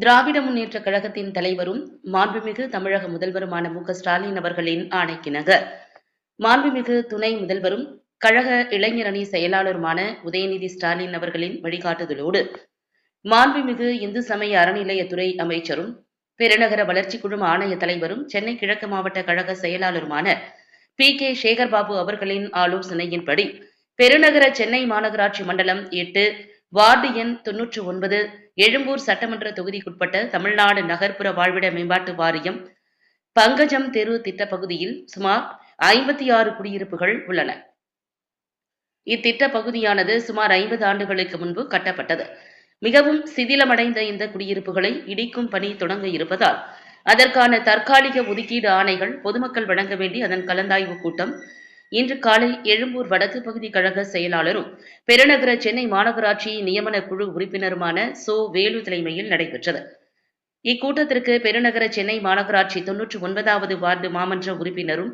திராவிட முன்னேற்ற கழகத்தின் தலைவரும் மாண்புமிகு தமிழக முதல்வருமான மு ஸ்டாலின் அவர்களின் ஆணைக்கிணங்க மாண்புமிகு துணை முதல்வரும் கழக இளைஞரணி செயலாளருமான உதயநிதி ஸ்டாலின் அவர்களின் வழிகாட்டுதலோடு மாண்புமிகு இந்து சமய அறநிலையத்துறை அமைச்சரும் பெருநகர வளர்ச்சி குழும ஆணைய தலைவரும் சென்னை கிழக்கு மாவட்ட கழக செயலாளருமான பி. கே. சேகர்பாபு அவர்களின் ஆலோசனையின்படி பெருநகர சென்னை மாநகராட்சி மண்டலம் எட்டு வார்டு எண் தொன்னூற்று ஒன்பது எழும்பூர் சட்டமன்ற தொகுதிக்குட்பட்ட தமிழ்நாடு நகர்ப்புற வாழ்விட மேம்பாட்டு வாரியம் பங்கஜம் தெரு திட்ட பகுதியில் சுமார் ஐம்பத்தி ஆறு குடியிருப்புகள் உள்ளன. இத்திட்ட பகுதியானது சுமார் ஐம்பது ஆண்டுகளுக்கு முன்பு கட்டப்பட்டது. மிகவும் சிதிலமடைந்த இந்த குடியிருப்புகளை இடிக்கும் பணி தொடங்க இருப்பதால் அதற்கான தற்காலிக ஒதுக்கீடு ஆணைகள் பொதுமக்கள் வழங்க வேண்டி அதன் கலந்தாய்வு கூட்டம் இன்று காலை எழும்பூர் வடக்கு பகுதி கழக செயலாளரும் பெருநகர சென்னை மாநகராட்சி நியமன குழு உறுப்பினருமான சோ வேலு தலைமையில் நடைபெற்றது. இக்கூட்டத்திற்கு பெருநகர சென்னை மாநகராட்சி தொன்னூற்றி ஒன்பதாவது வார்டு மாமன்ற உறுப்பினரும்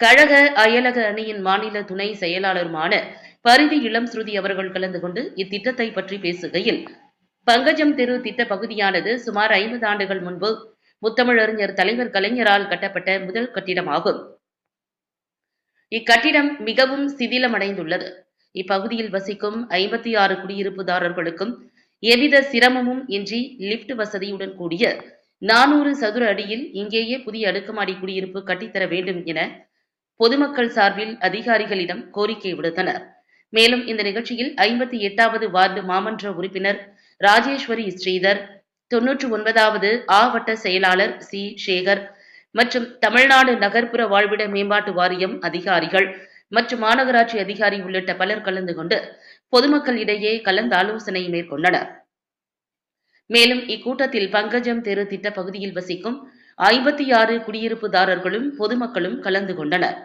கழக அயலக அணியின் மாநில துணை செயலாளருமான பரிதி இளம் ஸ்ருதி அவர்கள் கலந்து கொண்டு இத்திட்டத்தை பற்றி பேசுகையில் பங்கஜம் தெரு திட்ட பகுதியானது சுமார் ஐம்பது ஆண்டுகள் முன்பு முத்தமிழறிஞர் தலைவர் கலைஞரால் கட்டப்பட்ட முதல் கட்டிடமாகும். இக்கட்டிடம் மிகவும் சிதிலமடைந்துள்ளது. இப்பகுதியில் வசிக்கும் ஐம்பத்தி ஆறு குடியிருப்புதாரர்களுக்கும் எவ்வித சிரமமும் இன்றி லிப்ட் வசதியுடன் கூடிய நானூறு சதுர அடியில் இங்கேயே புதிய அடுக்குமாடி குடியிருப்பு கட்டித்தர வேண்டும் என பொதுமக்கள் சார்பில் அதிகாரிகளிடம் கோரிக்கை விடுத்தனர். மேலும் இந்த நிகழ்ச்சியில் ஐம்பத்தி எட்டாவது வார்டு மாமன்ற உறுப்பினர் ராஜேஸ்வரி ஸ்ரீதர் தொன்னூற்று ஒன்பதாவது ஆவட்ட செயலாளர் சி. சேகர் மற்றும் தமிழ்நாடு நகர்ப்புற வாழ்விட மேம்பாட்டு வாரியம் அதிகாரிகள் மற்றும் மாநகராட்சி அதிகாரி உள்ளிட்ட பலர் கலந்து கொண்டு பொதுமக்கள் இடையே கலந்தாலோசனை மேற்கொண்டனர். மேலும் இக்கூட்டத்தில் பங்கஜம் தெரு திட்ட பகுதியில் வசிக்கும் ஐம்பத்தி ஆறு குடியிருப்புதாரர்களும் பொதுமக்களும் கலந்து கொண்டனர்.